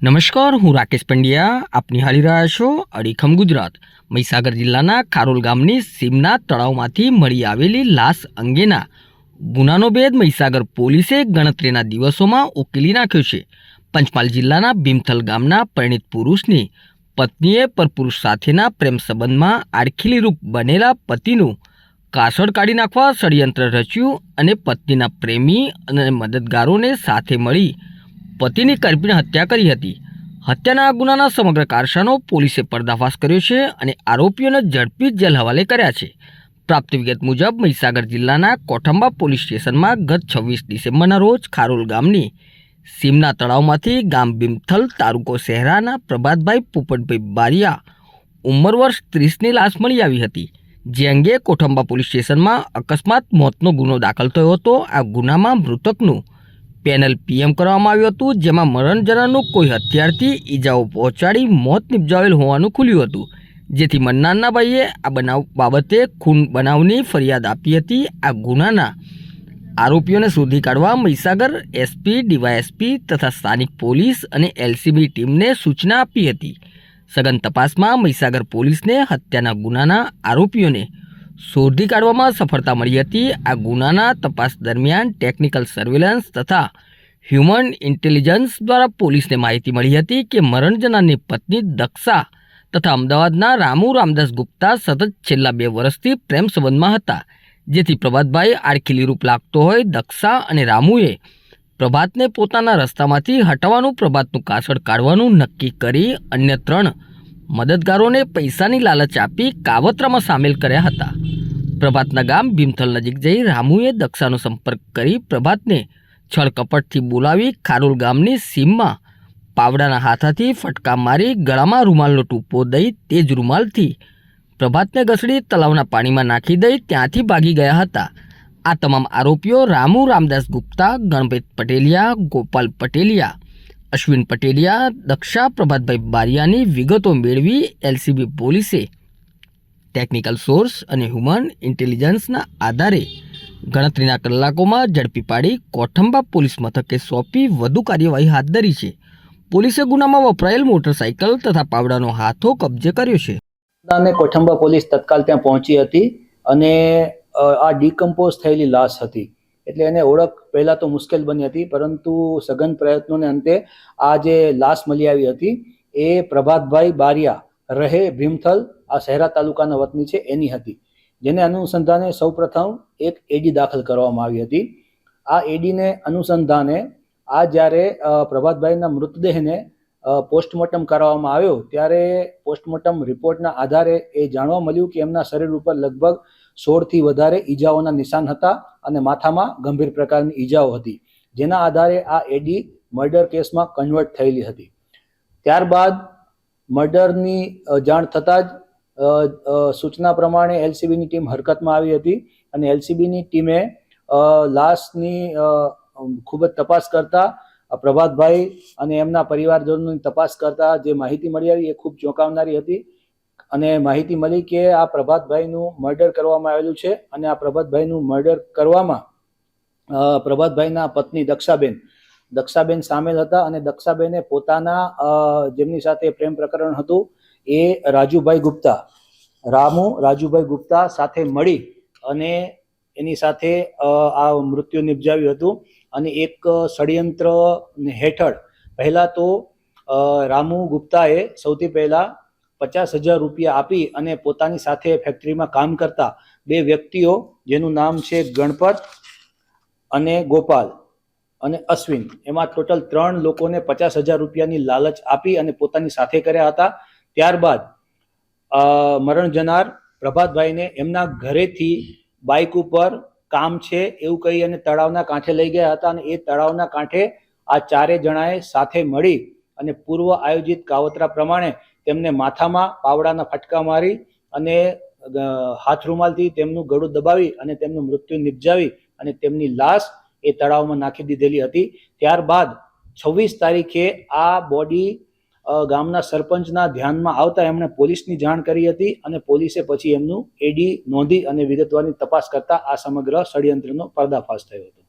નમસ્કાર, હું રાકેશ પંડ્યા. આપ નિહાળી રહ્યા છો અડીખમ ગુજરાત. મહીસાગર જિલ્લાના ખારોલ ગામની સીમના તળાવમાંથી મળી આવેલી લાશ અંગેના ગુનાનો ભેદ મહીસાગર પોલીસે ગણતરીના દિવસોમાં ઉકેલી નાખ્યો છે. પંચમહાલ જિલ્લાના ભીમથલ ગામના પરિણિત પુરુષની પત્નીએ પરપુરુષ સાથેના પ્રેમ સંબંધમાં આડખીલી રૂપ બનેલા પતિનું કાસળ કાઢી નાખવા ષડયંત્ર રચ્યું અને પત્નીના પ્રેમી અને મદદગારોને સાથે મળી પતિની કરપીને હત્યા કરી હતી. હત્યાના આ ગુનાના સમગ્ર કારસાનો પોલીસે પર્દાફાશ કર્યો છે અને આરોપીઓને ઝડપી જેલ હવાલે કર્યા છે. પ્રાપ્ત વિગત મુજબ મહીસાગર જિલ્લાના કોઠંબા પોલીસ સ્ટેશનમાં ગત છવ્વીસ ડિસેમ્બરના રોજ ખારોલ ગામની સીમના તળાવમાંથી ગામ બિમથલ તાલુકો શહેરાના પ્રભાતભાઈ પોપટભાઈ બારિયા ઉંમર વર્ષ ત્રીસની લાશ મળી આવી હતી. જે અંગે કોઠંબા પોલીસ સ્ટેશનમાં અકસ્માત મોતનો ગુનો દાખલ થયો હતો. આ ગુનામાં મૃતકનું પેનલ પીએમ કરવામાં આવ્યું હતું, જેમાં મરણ કોઈ હથિયારથી ઈજાઓ પહોંચાડી મોત નિપજાવેલ હોવાનું ખુલ્યું હતું. જેથી મન્નારના ભાઈએ આ બનાવ બાબતે ખૂન બનાવની ફરિયાદ આપી હતી. આ ગુનાના આરોપીઓને શોધી કાઢવા મહીસાગર એસપી, ડીવાયએસપી તથા સ્થાનિક પોલીસ અને એલસીબી ટીમને સૂચના આપી હતી. સઘન તપાસમાં મહીસાગર પોલીસને હત્યાના ગુનાના આરોપીઓને શોધી કાઢવામાં સફળતા મળી હતી. આ ગુનાના તપાસ દરમિયાન ટેકનિકલ સર્વેલન્સ તથા હ્યુમન ઇન્ટેલિજન્સ દ્વારા પોલીસને માહિતી મળી હતી કે મરણ જનારની પત્ની દક્ષા તથા અમદાવાદના રામુ રામદાસ ગુપ્તા સતત છેલ્લા બે વર્ષથી પ્રેમ સંબંધમાં હતા. જેથી પ્રભાતભાઈ આડખીલી રૂપ લાગતો હોય દક્ષા અને રામુએ પ્રભાતને પોતાના રસ્તામાંથી હટાવવાનું પ્રભાતનું કાસળ કાઢવાનું નક્કી કરી અન્ય ત્રણ મદદગારોને પૈસાની લાલચ આપી કાવતરામાં સામેલ કર્યા હતા. પ્રભાતના ગામ ભીમથલ નજીક જઈ રામુએ દક્ષાનો સંપર્ક કરી પ્રભાતને છળકપટથી બોલાવી ખારુલ ગામની સીમમાં પાવડાના હાથાથી ફટકા મારી ગળામાં રૂમાલનો ટૂંપો દઈ તે જ રૂમાલથી પ્રભાતને ઘસડી તલાવના પાણીમાં નાખી દઈ ત્યાંથી ભાગી ગયા હતા. આ તમામ આરોપીઓ રામુ રામદાસ ગુપ્તા ગણપત પટેલિયા, ગોપાલ પટેલિયા અશ્વિન પટેલિયા, દક્ષા પ્રભાતભાઈ બારિયાની વિગતો મેળવી એલસીબી પોલીસે. ટેકનિકલ સોર્સ અને હ્યુમન ઇન્ટેલિજન્સના આધારે ગણતરીના કલાકોમાં ઝડપી પાડી કોઠંબા પોલીસ મથકે સોંપી વધુ કાર્યવાહી હાથ ધરી છે. પોલીસે ગુનામાં વપરાયેલ મોટરસાયકલ તથા પાવડાનો હાથો કબજે કર્યો છે. અને કોઠંબા પોલીસ તત્કાલ ત્યાં પહોંચી હતી અને આ ડિકમ્પોઝ થયેલી લાશ હતી. એટલે એને ઓળખ પહેલા તો મુશ્કેલ બની હતી, પરંતુ સઘન પ્રયત્નોને અંતે આ જે લાશ મળી આવી હતી, એ પ્રભાતભાઈ બારિયા રહે ભીમથલ, આ શહેરા તાલુકાના વતની છે, એની હતી. જેને અનુસંધાને સૌપ્રથમ એક એડી દાખલ કરવામાં આવી હતી. આ એડીને અનુસંધાને આ જ્યારે પ્રભાતભાઈના મૃતદેહને પોસ્ટમોર્ટમ કરાવવામાં આવ્યો ત્યારે પોસ્ટમોર્ટમ રિપોર્ટના આધારે એ જાણવા મળ્યું કે એમના શરીર ઉપર લગભગ સોળથી વધારે ઈજાઓના નિશાન હતા અને માથામાં ગંભીર પ્રકારની ઈજાઓ હતી, જેના આધારે આ એડી મર્ડર કેસમાં કન્વર્ટ થયેલી હતી. ત્યારબાદ મર્ડરની જાણ થતાં જ સૂચના પ્રમાણે એલસીબીની ટીમ હરકતમાં આવી હતી અને એલસીબીની ટીમે લાશની ખૂબ જ તપાસ કરતા પ્રભાતભાઈ અને એમના પરિવારજનોની તપાસ કરતા જે માહિતી મળી આવી એ ખૂબ ચોંકાવનારી હતી. અને માહિતી મળી કે આ પ્રભાતભાઈનું મર્ડર કરવામાં આવેલું છે અને આ પ્રભાતભાઈનું મર્ડર કરવામાં પ્રભાતભાઈના પત્ની દક્ષાબેન દક્ષાબેન સામેલ હતા અને દક્ષાબેને પોતાના જેમની સાથે પ્રેમ પ્રકરણ હતું એ રાજુભાઈ ગુપ્તા, રામુ રાજુભાઈ ગુપ્તા સાથે મળી અને એની સાથે આ મૃત્યુ નિપજાવ્યું હતું. અને એક ષડયંત્ર હેઠળ. પહેલાં તો રામુ ગુપ્તાએ સૌથી પહેલાં પચાસ હજાર રૂપિયા આપી અને પોતાની સાથે ફેક્ટરીમાં કામ કરતા બે વ્યક્તિઓ, જેનું નામ છે ગણપત અને ગોપાલ અને અશ્વિન. એમાં ટોટલ ત્રણ લોકોને પચાસ હજાર રૂપિયાની લાલચ આપી અને પોતાની સાથે કર્યા હતા. ત્યારબાદ મરણ જનાર પ્રભાતભાઈને એમના ઘરેથી બાઇક ઉપર કામ છે એવું કહી અને તળાવના કાંઠે લઈ ગયા હતા અને એ તળાવના કાંઠે આ ચારે જણાએ સાથે મળી અને પૂર્વ આયોજિત કાવતરા પ્રમાણે તેમને માથામાં પાવડાના ફટકા મારી અને હાથ રૂમાલથી તેમનું ગળું દબાવી અને તેમનું મૃત્યુ નિપજાવી અને તેમની લાશ એ તળાવમાં નાખી દીધેલી હતી. ત્યારબાદ છવ્વીસ તારીખે આ બોડી ગામના સરપંચના ધ્યાનમાં આવતા એમણે પોલીસની જાણ કરી હતી અને પોલીસે પછી એમનું એડી નોંધી અને વિગતવારની તપાસ કરતા આ સમગ્ર ષડયંત્રનો પર્દાફાશ થયો હતો.